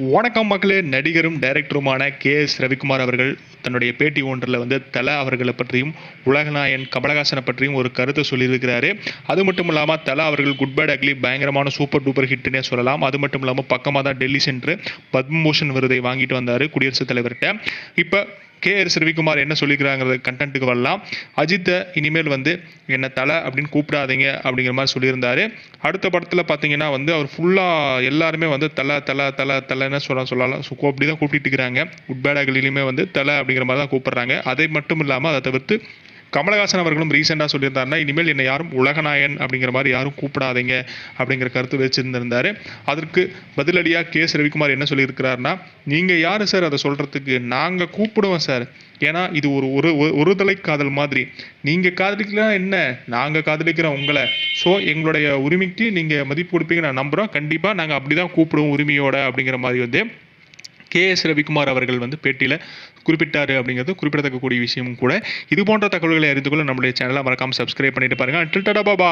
வணக்கம் மக்களே நடிகரும் டைரக்டருமான கே எஸ் ரவிக்குமார் அவர்கள் தன்னுடைய பேட்டி ஒன்றில் வந்து தல அவர்களை பற்றியும் உலகநாயன் கமலஹாசனை பற்றியும் ஒரு கருத்தை சொல்லியிருக்கிறாரு. அது மட்டும் இல்லாமல் தல அவர்கள் குட் பேட் அக்லி பயங்கரமான சூப்பர் டூப்பர் ஹிட்னே சொல்லலாம். அது மட்டும் இல்லாமல் பக்கமாக தான் டெல்லி சென்று பத்மபூஷன் விருதை வாங்கிட்டு வந்தார் குடியரசுத் தலைவர்கிட்ட. இப்போ கே எஸ் ரவிக்குமார் என்ன சொல்லிக்கிறாங்கிறது கண்டென்ட்டுக்கு வரலாம். அஜித்தை இனிமேல் வந்து என்னை தலை அப்படின்னு கூப்பிடாதீங்க அப்படிங்கிற மாதிரி சொல்லியிருந்தாரு. அடுத்த படத்தில் பார்த்தீங்கன்னா வந்து அவர் ஃபுல்லாக எல்லாருமே வந்து தலை தலை தலை தலைன்னு சொல்ல சொல்லலாம். ஸோ அப்படி தான் கூப்பிட்டு இருக்கிறாங்க. குட் வந்து தலை அப்படிங்கிற மாதிரி தான் கூப்பிட்றாங்க. அதை மட்டும் இல்லாமல் அதை தவிர்த்து கமலஹாசன் அவர்களும் ரீசெண்டாக சொல்லியிருந்தாருன்னா இனிமேல் என்னை யாரும் உலகநாயன் அப்படிங்கிற மாதிரி யாரும் கூப்பிடாதீங்க அப்படிங்கிற கருத்து வச்சிருந்திருந்தாரு. அதற்கு பதிலடியாக கே. எஸ் ரவிக்குமார் என்ன சொல்லியிருக்கிறாருன்னா நீங்கள் யார் சார் அதை சொல்கிறதுக்கு நாங்கள் கூப்பிடுவோம் சார். ஏன்னா இது ஒரு ஒரு ஒரு- ஒரு தலை காதல் மாதிரி. நீங்கள் காதலிக்கலாம் என்ன? நாங்கள் காதலிக்கிறோம் உங்களை. ஸோ எங்களுடைய உரிமைக்கு நீங்கள் மதிப்பு கொடுப்பீங்க நான் நம்புகிறோம் கண்டிப்பாக நாங்கள் அப்படி தான் கூப்பிடுவோம் உரிமையோட அப்படிங்கிற மாதிரி வந்து கே எஸ் ரவிக்குமார் அவர்கள் வந்து பேட்டியில் குறிப்பிட்டார் அப்படிங்கிறது குறிப்பிடத்தக்கக்கூடிய விஷயமும் கூட. இது போன்ற தகவல்களை அறிந்து கொள்ள நம்முடைய சேனலை மறக்காமல் சப்ஸ்கிரைப் பண்ணிட்டு பாருங்க. அண்டில் பாபா